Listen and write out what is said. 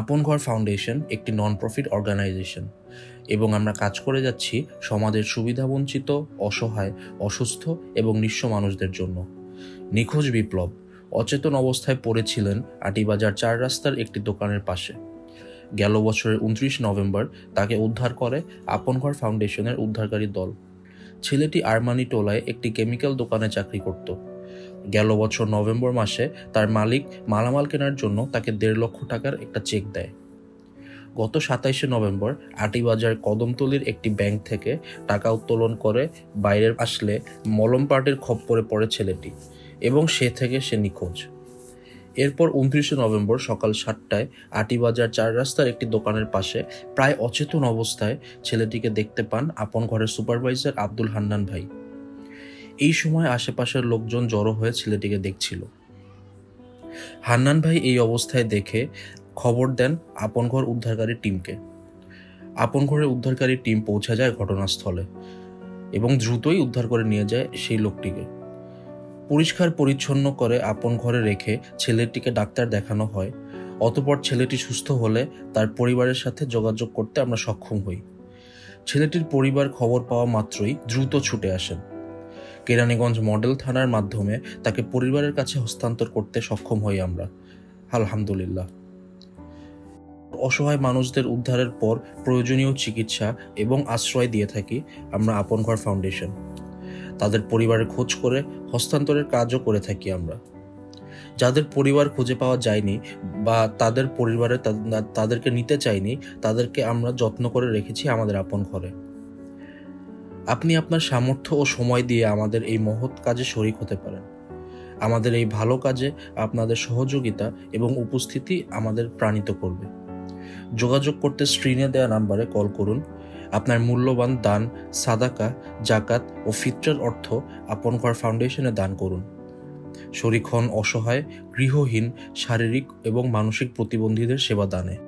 আপন ঘর ফাউন্ডেশন একটি নন প্রফিট অর্গানাইজেশন এবং আমরা কাজ করে যাচ্ছি সমাজের সুবিধাবঞ্চিত, অসহায়, অসুস্থ এবং নিঃস্ব মানুষদের জন্য। নিখোঁজ বিপ্লব অচেতন অবস্থায় পড়েছিলেন আটিবাজার চার রাস্তার একটি দোকানের পাশে। গেল বছরের উনত্রিশ নভেম্বর তাকে উদ্ধার করে আপন ঘর ফাউন্ডেশনের উদ্ধারকারী দল। ছেলেটি আরমানি টোলায় একটি কেমিক্যাল দোকানে চাকরি করত। গেল বছর নভেম্বর মাসে তার মালিক মালামাল কেনার জন্য তাকে দেড় লক্ষ টাকার একটা চেক দেয়। গত সাতাইশে নভেম্বর আটিবাজার কদমতলির একটি ব্যাংক থেকে টাকা উত্তোলন করে বাইরের আসলে মলম পার্টির খপ্পরে পড়ে ছেলেটি এবং সে থেকে সে নিখোঁজ। এরপর উনত্রিশে নভেম্বর সকাল সাতটায় আটিবাজার চার রাস্তার একটি দোকানের পাশে প্রায় অচেতন অবস্থায় ছেলেটিকে দেখতে পান আপন ঘরের সুপারভাইজার আব্দুল হান্নান ভাই। এই সময় আশেপাশের লোকজন জড়ো হয়ে ছেলেটিকে দেখছিল। হান্নান ভাই এই অবস্থায় দেখে খবর দেন আপন ঘর উদ্ধারকারী টিমকে। আপন ঘরের উদ্ধারকারী টিম পৌঁছে যায় ঘটনাস্থলে এবং দ্রুতই উদ্ধার করে নিয়ে যায় সেই লোকটিকে। পরিষ্কার পরিচ্ছন্ন করে আপন ঘরে রেখে ছেলেটিকে ডাক্তার দেখানো হয়। অতপর ছেলেটি সুস্থ হলে তার পরিবারের সাথে যোগাযোগ করতে আমরা সক্ষম হই। ছেলেটির পরিবার খবর পাওয়া মাত্রই দ্রুত ছুটে আসেন। কেরানীগঞ্জ মডেল থানার মাধ্যমে তাকে পরিবারের কাছে হস্তান্তর করতে সক্ষম হই আমরা। আলহামদুলিল্লাহ। অসহায় মানুষদের উদ্ধারের পর প্রয়োজনীয় চিকিৎসা এবং আশ্রয় দিয়ে থাকি আমরা আপন ঘর ফাউন্ডেশন। তাদের পরিবারের খোঁজ করে হস্তান্তরের কাজও করে থাকি আমরা। যাদের পরিবার খুঁজে পাওয়া যায়নি বা তাদের পরিবারে তাদেরকে নিতে চাইনি, তাদেরকে আমরা যত্ন করে রেখেছি আমাদের আপন ঘরে। আপনি আপনার সামর্থ্য ও সময় দিয়ে আমাদের এই মহৎ কাজে শরিক হতে পারেন। আমাদের এই ভালো কাজে আপনাদের সহযোগিতা এবং উপস্থিতি আমাদের প্রাণিত করবে। যোগাযোগ করতে স্ক্রিনে দেওয়া নাম্বারে কল করুন। আপনার মূল্যবান দান, সাদাকা, জাকাত ও ফিতরার অর্থ আপন ঘর ফাউন্ডেশনে দান করুন। শরিক অসহায়, গৃহহীন, শারীরিক এবং মানসিক প্রতিবন্ধীদের সেবা দানে।